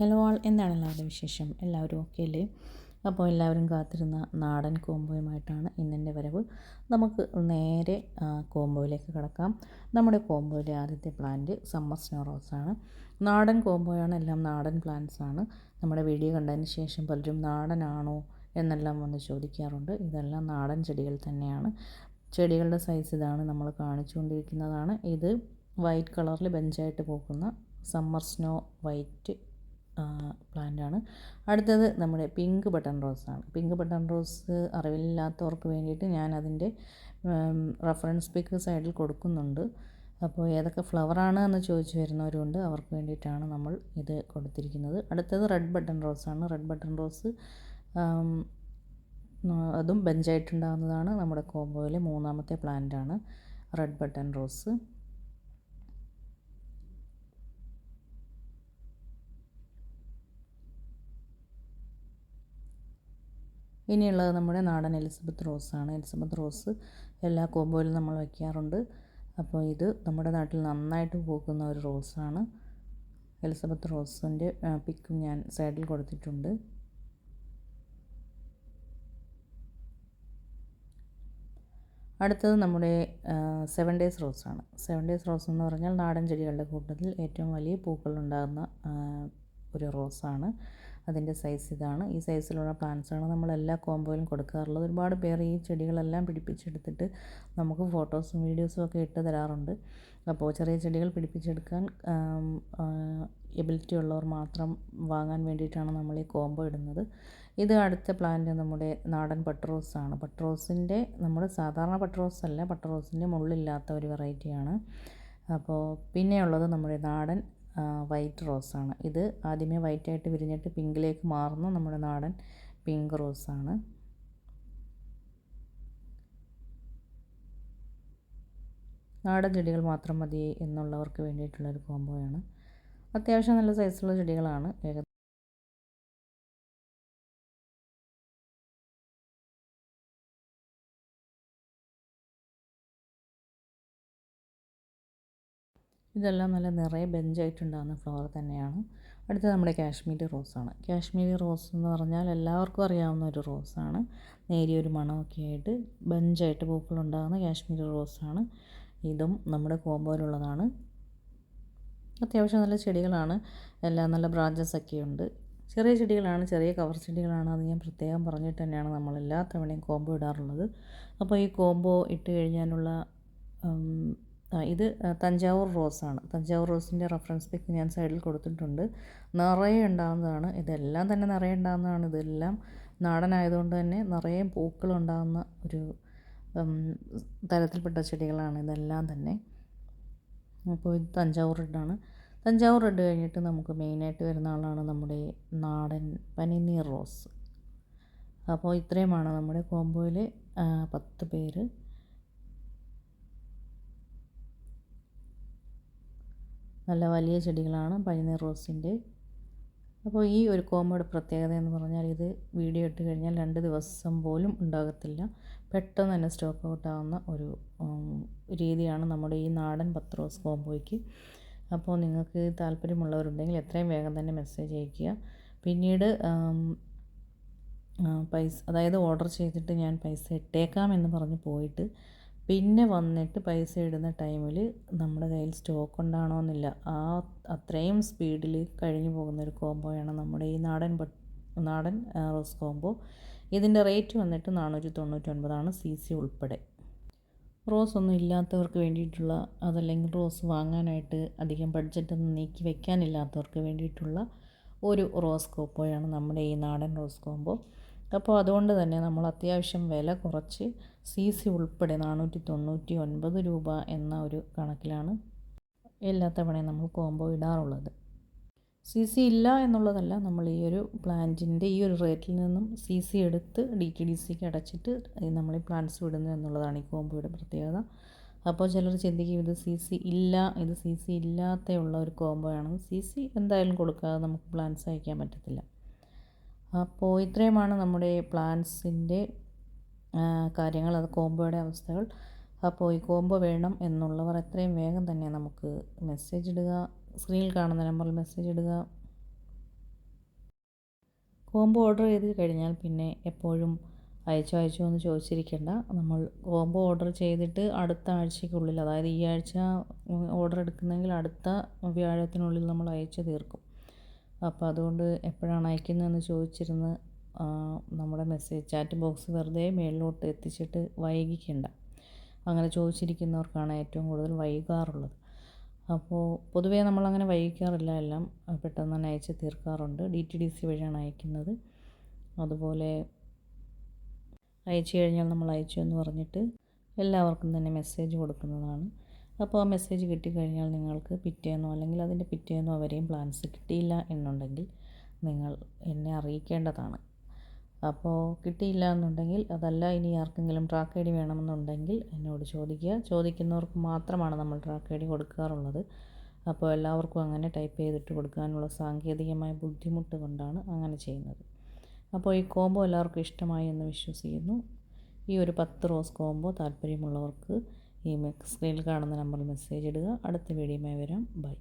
Hello ആൾ എന്നാണ് എല്ലാവരുടെ വിശേഷം? എല്ലാവരും ഓക്കെ അല്ലേ? അപ്പോൾ എല്ലാവരും കാത്തിരുന്ന നാടൻ കോംബോയുമായിട്ടാണ് ഇന്നെന്റെ വരവ്. നമുക്ക് നേരെ കോംബോയിലേക്ക് കിടക്കാം. നമ്മുടെ കോംബോയിലെ ആദ്യത്തെ പ്ലാന്റ് സമ്മർ സ്നോ റോസാണ് നാടൻ കോംബോയാണ് എല്ലാം നാടൻ പ്ലാന്റ്സ് ആണ്. നമ്മുടെ വീഡിയോ കണ്ടതിന് ശേഷം പലരും നാടനാണോ എന്നെല്ലാം വന്ന് ചോദിക്കാറുണ്ട്. ഇതെല്ലാം നാടൻ ചെടികൾ തന്നെയാണ്. ചെടികളുടെ സൈസ് ഇതാണ് നമ്മൾ കാണിച്ചുകൊണ്ടിരിക്കുന്നതാണ്. ഇത് വൈറ്റ് കളറിൽ ബെഞ്ചായിട്ട് പോകുന്ന സമ്മർ സ്നോ വൈറ്റ് പ്ലാന്റാണ്. അടുത്തത് നമ്മുടെ പിങ്ക് ബട്ടൺ റോസാണ്. പിങ്ക് ബട്ടൺ റോസ് അറിവില്ലാത്തവർക്ക് വേണ്ടിയിട്ട് ഞാൻ അതിന്റെ റെഫറൻസ് പിക്ക് സൈഡിൽ കൊടുക്കുന്നുണ്ട്. അപ്പോൾ ഏതൊക്കെ ഫ്ലവറാണ് എന്ന് ചോദിച്ചു വരുന്നവരുണ്ട്. അവർക്ക് വേണ്ടിയിട്ടാണ് നമ്മൾ ഇത് കൊടുത്തിരിക്കുന്നത്. അടുത്തത് റെഡ് ബട്ടൺ റോസാണ്. റെഡ് ബട്ടൺ റോസ് അതും ബെഞ്ചായിട്ടുണ്ടാകുന്നതാണ് നമ്മുടെ കോമ്പോയിലെ മൂന്നാമത്തെ പ്ലാന്റാണ് റെഡ് ബട്ടൺ റോസ്. ഇനിയുള്ളത് നമ്മുടെ നാടൻ എലിസബത്ത് റോസാണ്. എലിസബത്ത് റോസ് എല്ലാ കോമ്പോയിലും നമ്മൾ വയ്ക്കാറുണ്ട്. അപ്പോൾ ഇത് നമ്മുടെ നാട്ടിൽ നന്നായിട്ട് പൂക്കുന്ന ഒരു റോസാണ്. എലിസബത്ത് റോസിന്റെ പിക്കും ഞാൻ സൈഡിൽ കൊടുത്തിട്ടുണ്ട്. അടുത്തത് നമ്മുടെ സെവൻ ഡേയ്സ് റോസാണ് സെവൻ ഡേയ്സ് റോസ് എന്ന് പറഞ്ഞാൽ നാടൻ ചെടികളുടെ കൂട്ടത്തിൽ ഏറ്റവും വലിയ പൂക്കളുണ്ടാകുന്ന ഒരു റോസാണ്. അതിന്റെ സൈസ് ഇതാണ്. ഈ സൈസിലുള്ള പ്ലാന്റ്സാണ് നമ്മൾ എല്ലാ കോമ്പോയിലും കൊടുക്കാറുള്ളത്. ഒരുപാട് പേർ ഈ ചെടികളെല്ലാം പിടിപ്പിച്ചെടുത്തിട്ട് നമുക്ക് ഫോട്ടോസും വീഡിയോസും ഒക്കെ ഇട്ട് തരാറുണ്ട്. അപ്പോൾ ചെറിയ ചെടികൾ പിടിപ്പിച്ചെടുക്കാൻ എബിലിറ്റി ഉള്ളവർ മാത്രം വാങ്ങാൻ വേണ്ടിയിട്ടാണ് നമ്മൾ ഈ കോംബോ ഇടുന്നത്. ഇത് അടുത്ത പ്ലാന്റ് നമ്മുടെ നാടൻ പട്ട്റോസാണ് പട്ട്റോസിന്റെ നമ്മുടെ സാധാരണ പട്ട്റോസ് അല്ല പട്ട്റോസിന്റെ മുള്ളില്ലാത്ത ഒരു വെറൈറ്റിയാണ് അപ്പോൾ പിന്നെയുള്ളത് നമ്മുടെ നാടൻ വൈറ്റ് റോസാണ്. ഇത് ആദ്യമേ വൈറ്റായിട്ട് വിരിഞ്ഞിട്ട് പിങ്കിലേക്ക് മാറുന്ന നമ്മുടെ നാടൻ പിങ്ക് റോസാണ്. നാടൻ ചെടികൾ മാത്രം മതി എന്നുള്ളവർക്ക് വേണ്ടിയിട്ടുള്ളൊരു കോംബോയാണ്. അത്യാവശ്യം നല്ല സൈസുള്ള ചെടികളാണ്. ഇതെല്ലാം നല്ല നിറയെ ബെഞ്ചായിട്ടുണ്ടാകുന്ന ഫ്ലവർ തന്നെയാണ്. അടുത്തത് നമ്മുടെ കാശ്മീരി റോസാണ്. കാശ്മീരി റോസ് എന്ന് പറഞ്ഞാൽ എല്ലാവർക്കും അറിയാവുന്ന ഒരു റോസാണ്. നേരിയൊരു മണമൊക്കെ ആയിട്ട് ബെഞ്ചായിട്ട് പൂക്കളുണ്ടാകുന്ന കാശ്മീരി റോസാണ്. ഇതും നമ്മുടെ കോമ്പോയിലുള്ളതാണ്. അത്യാവശ്യം നല്ല ചെടികളാണ്. എല്ലാം നല്ല ബ്രാഞ്ചസ് ഒക്കെ ഉണ്ട്. ചെറിയ ചെടികളാണ് ചെറിയ കവർ ചെടികളാണ് അത് ഞാൻ പ്രത്യേകം പറഞ്ഞിട്ട് തന്നെയാണ് നമ്മൾ എല്ലാ തവണയും കോംബോ ഇടാറുള്ളത്. അപ്പോൾ ഈ കോംബോ ഇട്ട് കഴിഞ്ഞാലുള്ള ഇത് തഞ്ചാവൂർ റോസാണ്. തഞ്ചാവൂർ റോസിന്റെ റെഫറൻസ് പിക്ക് ഞാൻ സൈഡിൽ കൊടുത്തിട്ടുണ്ട്. നിറയെ ഉണ്ടാകുന്നതാണ് ഇതെല്ലാം തന്നെ നിറയെ ഉണ്ടാകുന്നതാണ് ഇതെല്ലാം നാടനായതുകൊണ്ട് തന്നെ നിറയെ പൂക്കളുണ്ടാകുന്ന ഒരു തരത്തിൽപ്പെട്ട ചെടികളാണ് ഇതെല്ലാം തന്നെ. അപ്പോൾ ഇത് തഞ്ചാവൂർ റെഡാണ് തഞ്ചാവൂർ റെഡ് കഴിഞ്ഞിട്ട് നമുക്ക് മെയിനായിട്ട് വരുന്ന ആളാണ് നമ്മുടെ നാടൻ പനിനീർ റോസ്. അപ്പോൾ ഇത്രയുമാണ് നമ്മുടെ കോംബോയിൽ പത്ത് പേര്. നല്ല വലിയ ചെടികളാണ് പനിനീർ റോസിന്റെ. അപ്പോൾ ഈ ഒരു കോമയുടെ പ്രത്യേകത എന്ന് പറഞ്ഞാൽ ഇത് വീഡിയോ ഇട്ട് കഴിഞ്ഞാൽ രണ്ട് ദിവസം പോലും ഉണ്ടാകത്തില്ല. പെട്ടെന്ന് തന്നെ സ്റ്റോക്ക് ഔട്ടാവുന്ന ഒരു രീതിയാണ് നമ്മുടെ ഈ നാടൻ പത്ത് റോസ് കോമ്പോയ്ക്ക് അപ്പോൾ നിങ്ങൾക്ക് താല്പര്യമുള്ളവരുണ്ടെങ്കിൽ എത്രയും വേഗം തന്നെ മെസ്സേജ് അയയ്ക്കുക. പിന്നീട് പൈസ അതായത് ഓർഡർ ചെയ്തിട്ട് ഞാൻ പൈസ ഇട്ടേക്കാം എന്ന് പറഞ്ഞ് പോയിട്ട് പിന്നെ വന്നിട്ട് പൈസ ഇടുന്ന ടൈമിൽ നമ്മുടെ കയ്യിൽ സ്റ്റോക്ക് ഉണ്ടാകണമെന്നില്ല ആ അത്രയും സ്പീഡിൽ കഴിഞ്ഞു പോകുന്ന ഒരു കോംബോയാണ് നമ്മുടെ ഈ നാടൻ നാടൻ റോസ് കോംബോ ഇതിന്റെ റേറ്റ് വന്നിട്ട് നാനൂറ്റി തൊണ്ണൂറ്റൊൻപതാണ് സി സി ഉൾപ്പെടെ. റോസ് ഒന്നും ഇല്ലാത്തവർക്ക് വേണ്ടിയിട്ടുള്ള അതല്ലെങ്കിൽ റോസ് വാങ്ങാനായിട്ട് അധികം ബഡ്ജറ്റൊന്നും നീക്കി വെക്കാനില്ലാത്തവർക്ക് വേണ്ടിയിട്ടുള്ള ഒരു റോസ് കോംബോയാണ് നമ്മുടെ ഈ നാടൻ റോസ് കോംബോ അപ്പോൾ അതുകൊണ്ട് തന്നെ നമ്മൾ അത്യാവശ്യം വില കുറച്ച് സി സി ഉൾപ്പെടെ നാനൂറ്റി തൊണ്ണൂറ്റി ഒൻപത് രൂപ എന്ന ഒരു കണക്കിലാണ് എല്ലാ തവണയും നമ്മൾ കോംബോ ഇടാറുള്ളത്. സി സി ഇല്ല എന്നുള്ളതല്ല നമ്മൾ ഈ ഒരു പ്ലാന്റിന്റെ ഈ ഒരു റേറ്റിൽ നിന്നും സി സി എടുത്ത് ഡി ടി ഡി സിക്ക് അടച്ചിട്ട് നമ്മൾ ഈ പ്ലാന്റ്സ് വിടുന്നു എന്നുള്ളതാണ് ഈ കോംബോയുടെ പ്രത്യേകത. അപ്പോൾ ചിലർ ചിന്തിക്കും ഇത് സി സി ഇല്ല ഇത് സി സി ഇല്ലാത്ത ഉള്ള ഒരു കോംബോ ആണെന്ന് സി സി എന്തായാലും കൊടുക്കാതെ നമുക്ക് പ്ലാന്റ്സ് അയക്കാൻ പറ്റത്തില്ല. അപ്പോൾ ഇത്രയുമാണ് നമ്മുടെ പ്ലാൻസിന്റെ കാര്യങ്ങൾ അത് കോംബോയുടെ അവസ്ഥകൾ. അപ്പോൾ ഈ കോംബോ വേണം എന്നുള്ളവർ എത്രയും വേഗം തന്നെ നമുക്ക് മെസ്സേജ് ഇടുക. സ്ക്രീനിൽ കാണുന്ന നമ്പറിൽ മെസ്സേജ് ഇടുക. കോംബോ ഓർഡർ ചെയ്ത് കഴിഞ്ഞാൽ പിന്നെ എപ്പോഴും അയച്ചോ അയച്ചോ എന്ന് ചോദിച്ചിരിക്കേണ്ട. നമ്മൾ കോംബോ ഓർഡർ ചെയ്തിട്ട് അടുത്ത ആഴ്ചയ്ക്കുള്ളിൽ അതായത് ഈ ആഴ്ച ഓർഡർ എടുക്കുന്നെങ്കിൽ അടുത്ത വ്യാഴത്തിനുള്ളിൽ നമ്മൾ അയച്ചു തീർക്കും. അപ്പോൾ അതുകൊണ്ട് എപ്പോഴാണ് അയക്കുന്നതെന്ന് ചോദിച്ചിരുന്ന് നമ്മുടെ മെസ്സേജ് ചാറ്റ് ബോക്സ് വെറുതെ മേളിലോട്ട് എത്തിച്ചിട്ട് വൈകിക്കണ്ട. അങ്ങനെ ചോദിച്ചിരിക്കുന്നവർക്കാണ് ഏറ്റവും കൂടുതൽ വൈകാറുള്ളത്. അപ്പോൾ പൊതുവേ നമ്മളങ്ങനെ വൈകിക്കാറില്ല. എല്ലാം പെട്ടെന്ന് തന്നെ അയച്ച് തീർക്കാറുണ്ട്. ഡി ടി ഡി സി വഴിയാണ് അയക്കുന്നത്. അതുപോലെ അയച്ചു കഴിഞ്ഞാൽ നമ്മൾ അയച്ചു എന്ന് പറഞ്ഞിട്ട് എല്ലാവർക്കും തന്നെ മെസ്സേജ് കൊടുക്കുന്നതാണ്. അപ്പോൾ ആ മെസ്സേജ് കിട്ടിക്കഴിഞ്ഞാൽ നിങ്ങൾക്ക് പിറ്റേന്നോ അല്ലെങ്കിൽ അതിന്റെ പിറ്റേന്നോ വരെയും പ്ലാൻസ് കിട്ടിയില്ല എന്നുണ്ടെങ്കിൽ നിങ്ങൾ എന്നെ അറിയിക്കേണ്ടതാണ്. അപ്പോൾ കിട്ടിയില്ല എന്നുണ്ടെങ്കിൽ അതല്ല ഇനി ആർക്കെങ്കിലും ട്രാക്ക് ഐ ഡി വേണമെന്നുണ്ടെങ്കിൽ എന്നോട് ചോദിക്കുക. ചോദിക്കുന്നവർക്ക് മാത്രമാണ് നമ്മൾ ട്രാക്ക് ഐ ഡി കൊടുക്കാറുള്ളത്. അപ്പോൾ എല്ലാവർക്കും അങ്ങനെ ടൈപ്പ് ചെയ്തിട്ട് കൊടുക്കാനുള്ള സാങ്കേതികമായ ബുദ്ധിമുട്ട് കൊണ്ടാണ് അങ്ങനെ ചെയ്യുന്നത്. അപ്പോൾ ഈ കോംബോ എല്ലാവർക്കും ഇഷ്ടമായി എന്ന് വിശ്വസിക്കുന്നു. ഈ ഒരു പത്ത് റോസ് കോംബോ താല്പര്യമുള്ളവർക്ക് ഈ സ്ക്രീനിൽ കാണുന്ന നമ്പറിൽ മെസ്സേജ് ഇടുക. അടുത്ത വീഡിയോയുമായി വരാം. ബൈ